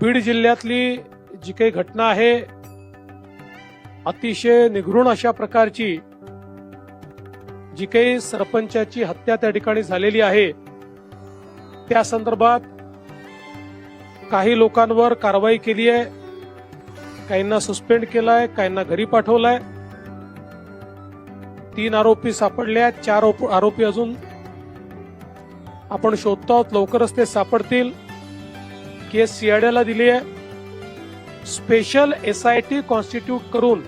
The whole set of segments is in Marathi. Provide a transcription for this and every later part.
बीड जिल्ह्यातली जी काही घटना आहे अतिशय निघृण अशा प्रकारची जी काही सरपंचाची हत्या त्या ठिकाणी झालेली आहे. त्या संदर्भात काही लोकांवर कारवाई केली आहे. काहींना सस्पेंड केलाय काहींना घरी पाठवलाय. तीन आरोपी सापडले आहेत. चार आरोप- आरोपी अजून आपण शोधतो आहोत लवकरच ते सापडतील. केस सीआयडीला दिली आहे. Special S I T constitute करून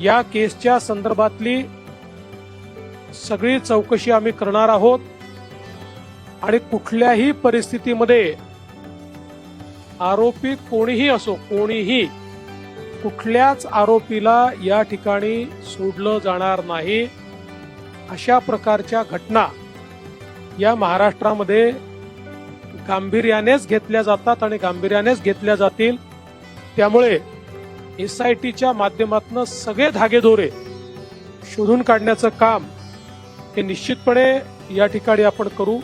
या केसच्या संदर्भातली सगळी चौकशी आम्ही करणार आहोत. आणि कुठल्याही परिस्थितीमध्ये आरोपी कोणीही असो कोणीही कुठल्याच आरोपीला या ठिकाणी सोडलं जाणार नाही. अशा प्रकारच्या घटना या महाराष्ट्रामध्ये गांभीर्यानेच घेतल्या जातात आणि गांभीर्यानेच घेतल्या जातील. त्यामुळे एस आय टीच्या माध्यमातून सगळे धागेदोरे शोधून काढण्याचं काम हे निश्चितपणे या ठिकाणी आपण करू.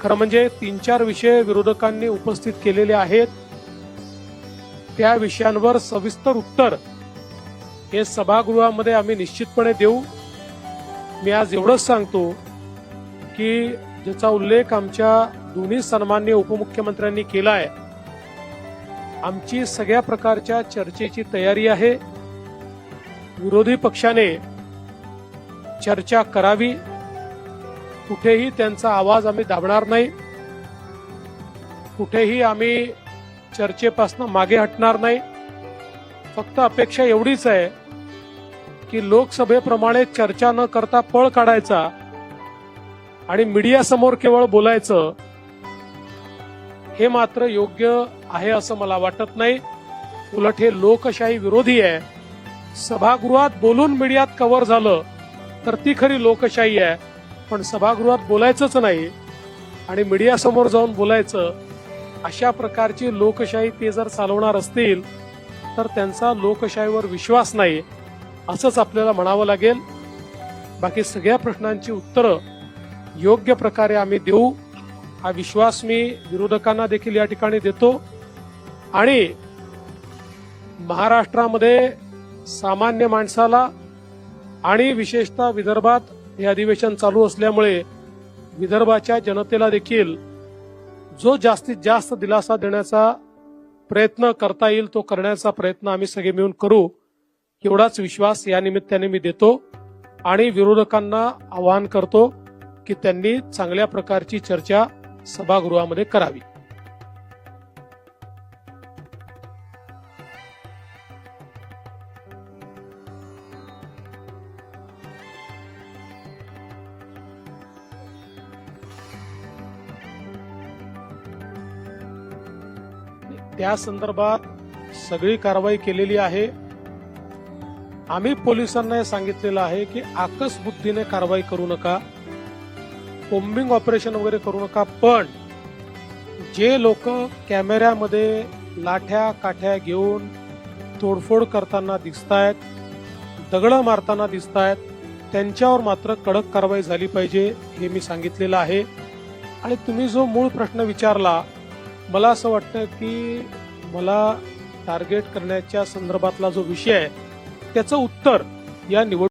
खरं म्हणजे तीन चार विषय विरोधकांनी उपस्थित केलेले आहेत. त्या विषयांवर सविस्तर उत्तर हे सभागृहामध्ये आम्ही निश्चितपणे देऊ. मी आज एवढंच सांगतो की ज्याचा उल्लेख आमच्या दोन्ही सन्मान्य उपमुख्यमंत्र्यांनी केला आहे. आमची सगळ्या प्रकारच्या चर्चेची तयारी आहे. विरोधी पक्षाने चर्चा करावी. कुठेही त्यांचा आवाज आम्ही दाबणार नाही. कुठेही आम्ही चर्चेपासून मागे हटणार नाही. फक्त अपेक्षा एवढीच आहे की लोकसभेप्रमाणे चर्चा न करता पळ काढायचा. आणि मीडियासमोर केवळ बोलायचं हे मात्र योग्य आहे असं मला वाटत नाही. उलट हे लोकशाही विरोधी आहे. सभागृहात बोलून मीडियात कव्हर झालं तर ती खरी लोकशाही आहे. पण सभागृहात बोलायचंच नाही आणि मीडियासमोर जाऊन बोलायचं अशा प्रकारची लोकशाही ते जर चालवणार असतील तर त्यांचा लोकशाहीवर विश्वास नाही असंच आपल्याला म्हणावं लागेल. बाकी सगळ्या प्रश्नांची उत्तरं योग्य प्रकारे आम्ही देऊ हा विश्वास मी विरोधकांना देखील या ठिकाणी देतो. आणि महाराष्ट्रामध्ये सामान्य माणसाला आणि विशेषतः विदर्भात हे अधिवेशन चालू असल्यामुळे विदर्भाच्या जनतेला देखील जो जास्तीत जास्त दिलासा देण्याचा प्रयत्न करता येईल तो करण्याचा प्रयत्न आम्ही सगळे मिळून करू एवढाच विश्वास या निमित्ताने मी देतो आणि विरोधकांना आवाहन करतो. की त्यांनी चांगल्या प्रकारची चर्चा सभागृहामध्ये करावी. त्या संदर्भात सगळी कारवाई केलेली आहे. आम्ही पोलिसांना सांगितलेलं आहे की आकस बुद्धीने कारवाई करू नका. कोम्बिंग ऑपरेशन वगैरे करू नका पण जे लोक कॅमेऱ्यामध्ये लाठ्या काठ्या घेऊन तोडफोड करताना दिसतायत दगडं मारताना दिसतायत त्यांच्यावर मात्र कडक कारवाई झाली पाहिजे हे मी सांगितलेलं आहे. आणि तुम्ही जो मूळ प्रश्न विचारला मला असं वाटतं की मला टार्गेट करण्याच्या संदर्भातला जो विषय आहे त्याचं उत्तर या निवड